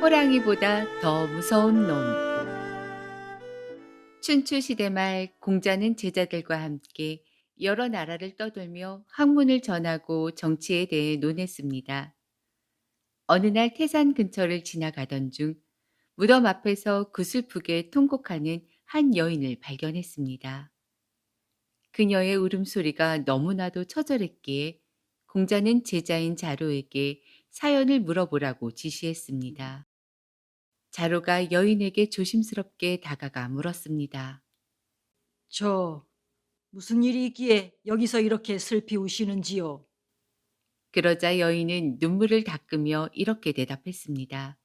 호랑이보다 더 무서운 놈. 춘추 시대 말 공자는 제자들과 함께 여러 나라를 떠돌며 학문을 전하고 정치에 대해 논했습니다. 어느 날 태산 근처를 지나가던 중 무덤 앞에서 구슬프게 통곡하는 한 여인을 발견했습니다. 그녀의 울음소리가 너무나도 처절했기에 공자는 제자인 자로에게 사연을 물어보라고 지시했습니다. 자로가 여인에게 조심스럽게 다가가 물었습니다. 저 무슨 일이 있기에 여기서 이렇게 슬피 우시는지요? 그러자 여인은 눈물을 닦으며 이렇게 대답했습니다.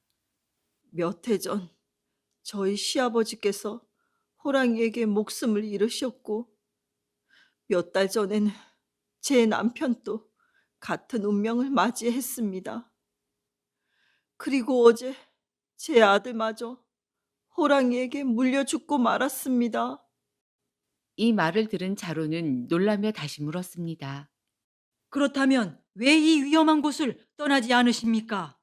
몇 해 전 저희 시아버지께서 호랑이에게 목숨을 잃으셨고 몇 달 전에는 제 남편도 같은 운명을 맞이했습니다. 그리고 어제 제 아들마저 호랑이에게 물려 죽고 말았습니다. 이 말을 들은 자로는 놀라며 다시 물었습니다. 그렇다면 왜 이 위험한 곳을 떠나지 않으십니까?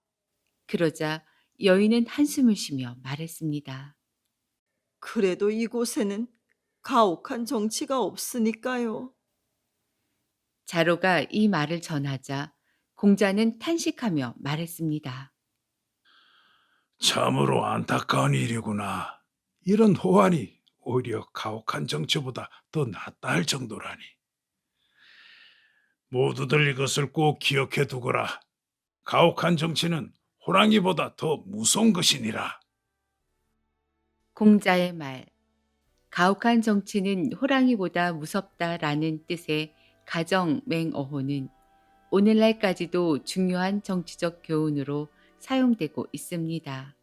그러자 여인은 한숨을 쉬며 말했습니다. 그래도 이곳에는 가혹한 정치가 없으니까요. 자로가 이 말을 전하자 공자는 탄식하며 말했습니다. 참으로 안타까운 일이구나. 이런 호환이 오히려 가혹한 정치보다 더 낫다 할 정도라니. 모두들 이것을 꼭 기억해 두거라. 가혹한 정치는 호랑이보다 더 무서운 것이니라. 공자의 말. 가혹한 정치는 호랑이보다 무섭다라는 뜻의 가정 맹어호는 오늘날까지도 중요한 정치적 교훈으로 사용되고 있습니다.